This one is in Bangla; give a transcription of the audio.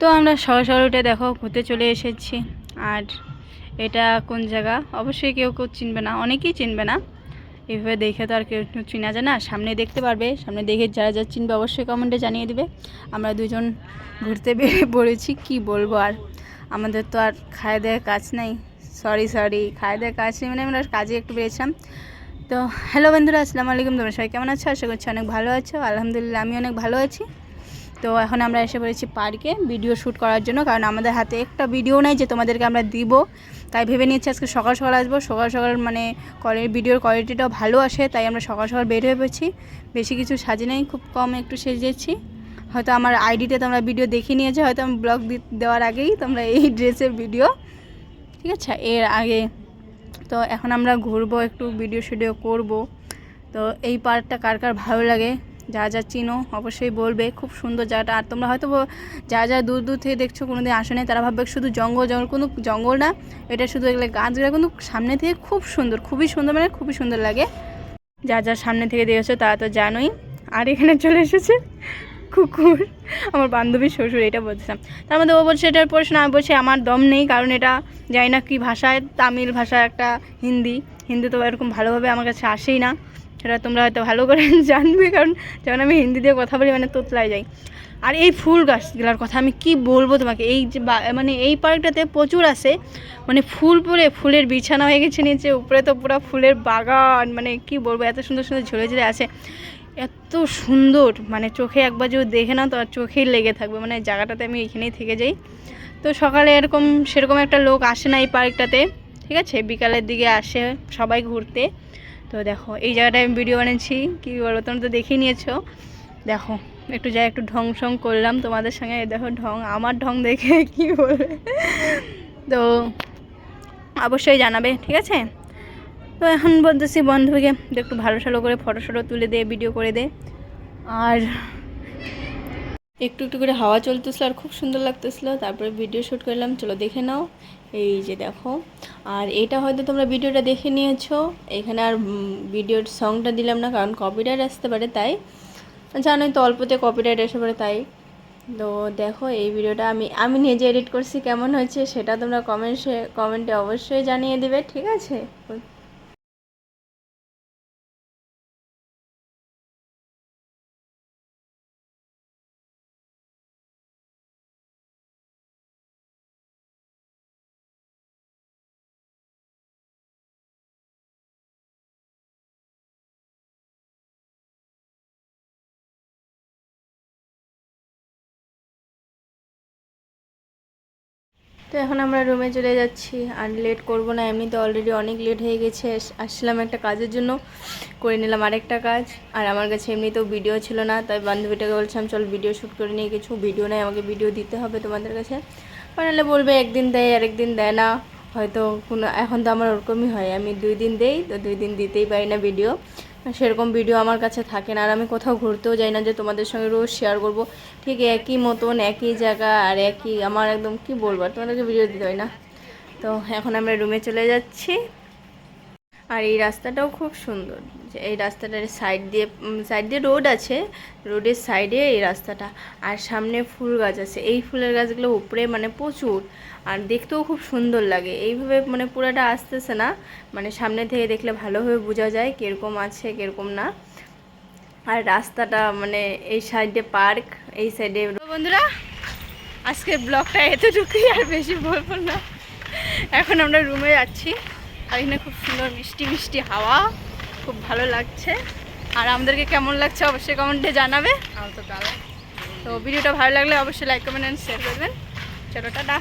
তো আমরা সকাল উঠে দেখো, ঘুরতে চলে এসেছি। আর এটা কোন জায়গা? অবশ্যই কেউ কেউ চিনবে না, অনেকেই চিনবে না। এভাবে দেখে তো আর কেউ চিনা যায় না। সামনে দেখতে পারবে, সামনে দেখে যারা যা চিনবে অবশ্যই কমেন্টে জানিয়ে দিবে। আমরা দুজন ঘুরতে বেরিয়ে পড়েছি, কি বলব আর? আমাদের তো আর খায় দেওয়ার কাজ নাই। সরি সরি খায় দেওয়ার কাজ নেই মানে আমরা কাজে একটু বেরিয়েছিলাম তো হ্যালো বন্ধুরা, আসসালামু আলাইকুম। তোমরা সবাই কেমন আছো? আশা করছি অনেক ভালো আছো। আলহামদুলিল্লাহ আমি অনেক ভালো আছি। তো এখন আমরা এসে পড়েছি পার্কে ভিডিও শ্যুট করার জন্য, কারণ আমাদের হাতে একটা ভিডিও নাই যে তোমাদেরকে আমরা দিব। তাই ভেবে নিচ্ছি আজকে সকাল সকাল আসব। সকাল সকাল মানে কলের ভিডিওর কোয়ালিটিটাও ভালো আসে, তাই আমরা সকাল সকাল বের হয়ে পড়ছি। বেশি কিছু সাজি নাই, খুব কম একটু সেজেছি। হয়তো আমার আইডিতে তোমরা ভিডিও দেখে নিয়েছো, হয়তো আমি ব্লগ দেওয়ার আগেই তোমরা এই ড্রেসের ভিডিও ঠিক আছে? এর আগে। তো এখন আমরা ঘুরবো, একটু ভিডিও শুডিও করব। তো এই পার্কটা কার কার ভালো লাগে? যা যা চিনো অবশ্যই বলবে, খুব সুন্দর জায়গাটা। আর তোমরা হয়তো যা যা দূর দূর থেকে দেখছ কোনো দিন আসো তারা ভাববে শুধু জঙ্গল জঙ্গল, কোনো জঙ্গল না, এটা শুধু এগুলো গাছগুলো কিন্তু সামনে থেকে খুব সুন্দর, খুবই সুন্দর মানে খুবই সুন্দর লাগে। যা যা সামনে থেকে দেখেছ তারা তো জানোই। আর এখানে চলে এসেছে কুকুর, আমার বান্ধবীর শ্বশুর, এটা বলছিলাম। তার মধ্যে ও বলছে, এটার পড়াশোনা আমি বলছি, আমার দম নেই, কারণ এটা জানি না কী ভাষায়, তামিল ভাষা একটা হিন্দি। হিন্দি তো এরকম ভালোভাবে আমার কাছে আসেই না। সেটা তোমরা হয়তো ভালো করে জানবে, কারণ যখন আমি হিন্দি দিয়ে কথা বলি মানে তোতলায় যাই। আর এই ফুল গাছগুলোর কথা আমি কি বলব তোমাকে? এই যে মানে এই পার্কটাতে প্রচুর আছে মানে ফুল পরে ফুলের বিছানা হয়ে গেছে নিচে, উপরে তো পুরো ফুলের বাগান মানে কি বলব, এত সুন্দর সুন্দর ঝরে ঝরে আছে। এত সুন্দর মানে চোখে একবার যদি দেখে না তো আর চোখেই লেগে থাকবে মানে জায়গাটাতে আমি এখানেই থেকে যাই। তো সকালে এরকম, সেরকম একটা লোক আসে না এই পার্কটাতে, ঠিক আছে? বিকালের দিকে আসে সবাই ঘুরতে। তো দেখো, এই জায়গাটায় আমি ভিডিও বানিয়েছি। কী বলো, তোমরা তো দেখে নিয়েছো। দেখো, একটু যাই, একটু ঢং সং করলাম। তোমাদের সঙ্গে দেখো ঢং, আমার ঢং দেখে, কি বলবে তো অবশ্যই জানাবে, ঠিক আছে? তো এখন বলতেছি বন্ধুকে, একটু ভালো সালো করে ফটো শটো তুলে দে ভিডিও করে দে। আর একটু একটু করে হাওয়া চলতেছিল আর খুব সুন্দর লাগতেছিল। তারপরে ভিডিও শ্যুট করলাম, চলো দেখে নাও। এই যে দেখো। আর এটা হয়তো তোমরা ভিডিওটা দেখে নিয়েছো। এখানে আর ভিডিওর সংটা দিলাম না, কারণ কপিরাইট আসতে পারে, তাই। জানোই তো অল্পতে কপিরাইট আসতে পারে তাই। তো দেখো, এই ভিডিওটা আমি আমি নিজে এডিট করছি, কেমন হয়েছে সেটা তোমরা কমেন্টে কমেন্টে অবশ্যই জানিয়ে দেবে, ঠিক আছে? তো এখন আমরা রুমে চলে যাচ্ছি আর লেট করব না, এমনিতে অলরেডি অনেক লেট হয়ে গেছে। আসছিলাম একটা কাজের জন্য, করে নিলাম আরেকটা কাজ। আর আমার কাছে এমনিতেও ভিডিও ছিল না, তাই বান্ধবীটাকে বলছিলাম, চল ভিডিও শ্যুট করে নিয়ে কিছু ভিডিও নেই, আমাকে ভিডিও দিতে হবে তোমাদের কাছে। বানালে বলবে, একদিন দেয়, আরেকদিন দেয় না। হয়তো কোনো এখন তো আমার ওরকমই হয়, আমি দুই দিন দেই, তো দুই দিন দিতেই পারি না ভিডিও সেরকম ভিডিও আমার কাছে থাকে না। আর আমি কোথাও ঘুরতেও যাই না যে তোমাদের সঙ্গে রোজ শেয়ার করব। ঠিক একই মতন, একই জায়গা আর একই, আমার একদম কি বলব তোমাদেরকে ভিডিও দিতে হয় না। তো এখন আমরা রুমে চলে যাচ্ছি। আর এই রাস্তাটাও খুব সুন্দর। এই রাস্তাটার সাইড দিয়ে সাইড দিয়ে রোড আছে রোডের সাইডে এই রাস্তাটা। আর সামনে ফুল গাছ আছে। এই ফুলের গাছগুলো উপরে মানে প্রচুর। আর দেখতেও খুব সুন্দর লাগে। এইভাবে মানে পুরোটা আসতেছে না। মানে সামনে থেকে দেখলে ভালোভাবে বোঝা যায় কীরকম আছে, কীরকম না। আর রাস্তাটা মানে এই সাইডে পার্ক এই সাইডে বন্ধুরা, আজকের ব্লগটা এতটুকুই, আর বেশি বলব না। এখন আমরা রুমে যাচ্ছি। আর এখানে খুব সুন্দর মিষ্টি মিষ্টি হাওয়া। খুব ভালো লাগছে। আর আমাদেরকে কেমন লাগছে অবশ্যই কমেন্টে জানাবে। তো ভিডিওটা ভালো লাগলে অবশ্যই লাইক কমেন্ট অ্যান্ড শেয়ার করবেন। চলো টাটা।